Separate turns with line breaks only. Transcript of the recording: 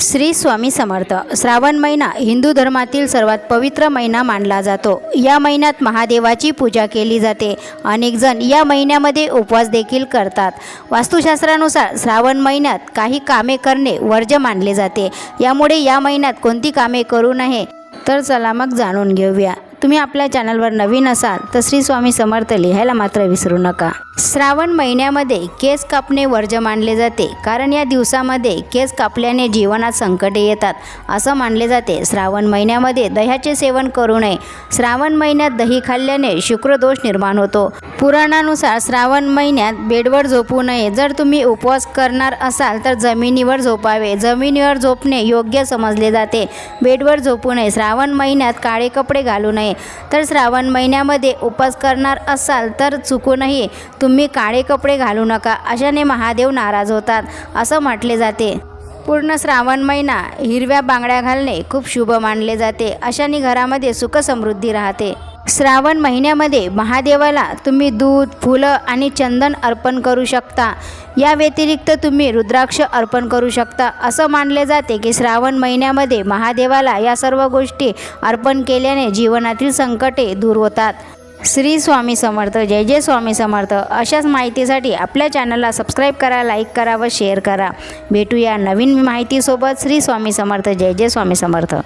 श्री स्वामी समर्थ. श्रावण महिना हिंदू धर्मातील सर्वात पवित्र महिना मानला जातो. या महिन्यात महादेवाची पूजा केली जाते. अनेकजण या महिन्यामध्ये उपवास देखील करतात. वास्तुशास्त्रानुसार श्रावण महिन्यात काही कामे करणे वर्ज्य मानले जाते. यामुळे या महिन्यात कोणती कामे करू नये? तर चला मग जाणून घेऊया. तुम्ही आपल्या चॅनलवर नवीन असाल तर श्री स्वामी समर्थ लिहायला मात्र विसरू नका. श्रावण महिन्यामध्ये केस कापणे वर्ज्य मानले जाते कारण या दिवसामध्ये केस कापल्याने जीवनात संकटे येतात असं मानले जाते. श्रावण महिन्यामध्ये दह्याचे सेवन करू नये. श्रावण महिन्यात दही खाल्ल्याने शुक्रदोष निर्माण होतो. पुराणानुसार श्रावण महिन्यात बेडवर झोपू नये. जर तुम्ही उपवास करणार असाल तर जमिनीवर झोपावे. जमिनीवर झोपणे योग्य समजले जाते. बेडवर झोपू नये. श्रावण महिन्यात काळे कपडे घालू नये. तर श्रावण महिन्यामध्ये उपवास करणार असाल तर चुकूनही तुम्ही काळे कपडे घालू नका. अशाने महादेव नाराज होतात असं म्हटले जाते. पूर्ण श्रावण महिना हिरव्या बांगड्या घालणे खूप शुभ मानले जाते. अशाने घरामध्ये सुखसमृद्धी राहते. श्रावण महिन्यामध्ये महादेवाला तुम्ही दूध फुलं आणि चंदन अर्पण करू शकता. या व्यतिरिक्त तुम्ही रुद्राक्ष अर्पण करू शकता. असं मानले जाते की श्रावण महिन्यामध्ये महादेवाला या सर्व गोष्टी अर्पण केल्याने जीवनातील संकटे दूर होतात. श्री स्वामी समर्थ जय जय स्वामी समर्थ. अशाच माहितीसाठी आपल्या चॅनलला सबस्क्राईब करा लाईक करा व शेअर करा. भेटूया नवीन माहितीसोबत. श्री स्वामी समर्थ जय जय स्वामी समर्थ.